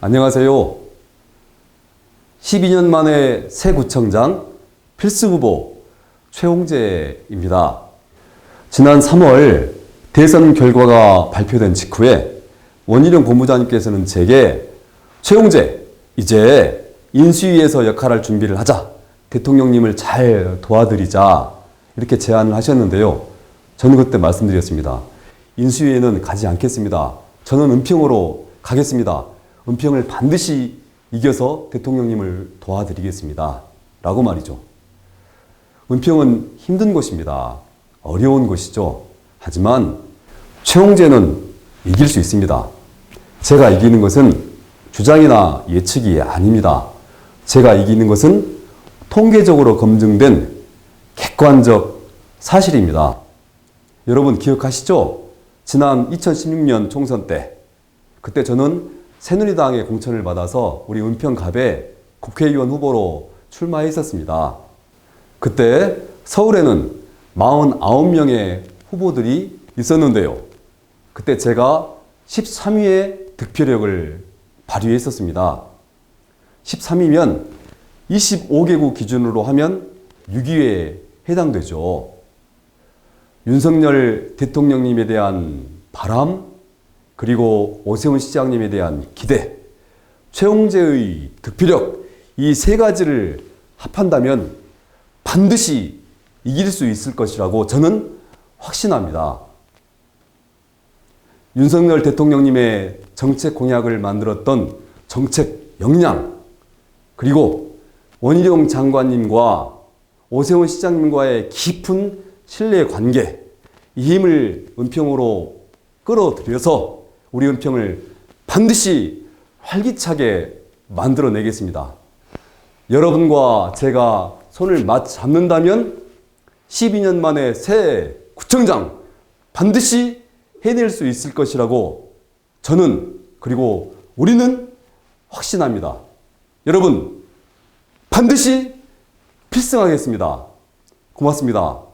안녕하세요. 12년 만에 새 구청장 필수 후보 최홍재입니다. 지난 3월 대선 결과가 발표된 직후에 원희룡 본부장님께서는 제게 최홍재 이제 인수위에서 역할할 준비를 하자 대통령님을 잘 도와드리자 이렇게 제안을 하셨는데요. 저는 그때 말씀드렸습니다. 인수위에는 가지 않겠습니다. 저는 은평으로 가겠습니다. 은평을 반드시 이겨서 대통령님을 도와드리겠습니다. 라고 말이죠. 은평은 힘든 곳입니다. 어려운 곳이죠. 하지만 최홍재는 이길 수 있습니다. 제가 이기는 것은 주장이나 예측이 아닙니다. 제가 이기는 것은 통계적으로 검증된 객관적 사실입니다. 여러분 기억하시죠? 지난 2016년 총선 때 그때 저는 새누리당의 공천을 받아서 우리 은평갑에 국회의원 후보로 출마했었습니다. 그때 서울에는 49명의 후보들이 있었는데요. 그때 제가 13위의 득표력을 발휘했었습니다. 13위면 25개국 기준으로 하면 6위에 해당되죠. 윤석열 대통령님에 대한 바람, 그리고 오세훈 시장님에 대한 기대, 최홍재의 득표력, 이 세 가지를 합한다면 반드시 이길 수 있을 것이라고 저는 확신합니다. 윤석열 대통령님의 정책 공약을 만들었던 정책 역량, 그리고 원희룡 장관님과 오세훈 시장님과의 깊은 신뢰 관계, 이 힘을 은평으로 끌어들여서 우리 은평을 반드시 활기차게 만들어내겠습니다. 여러분과 제가 손을 맞잡는다면 12년 만에 새 구청장 반드시 해낼 수 있을 것이라고 저는 그리고 우리는 확신합니다. 여러분 반드시 필승하겠습니다. 고맙습니다.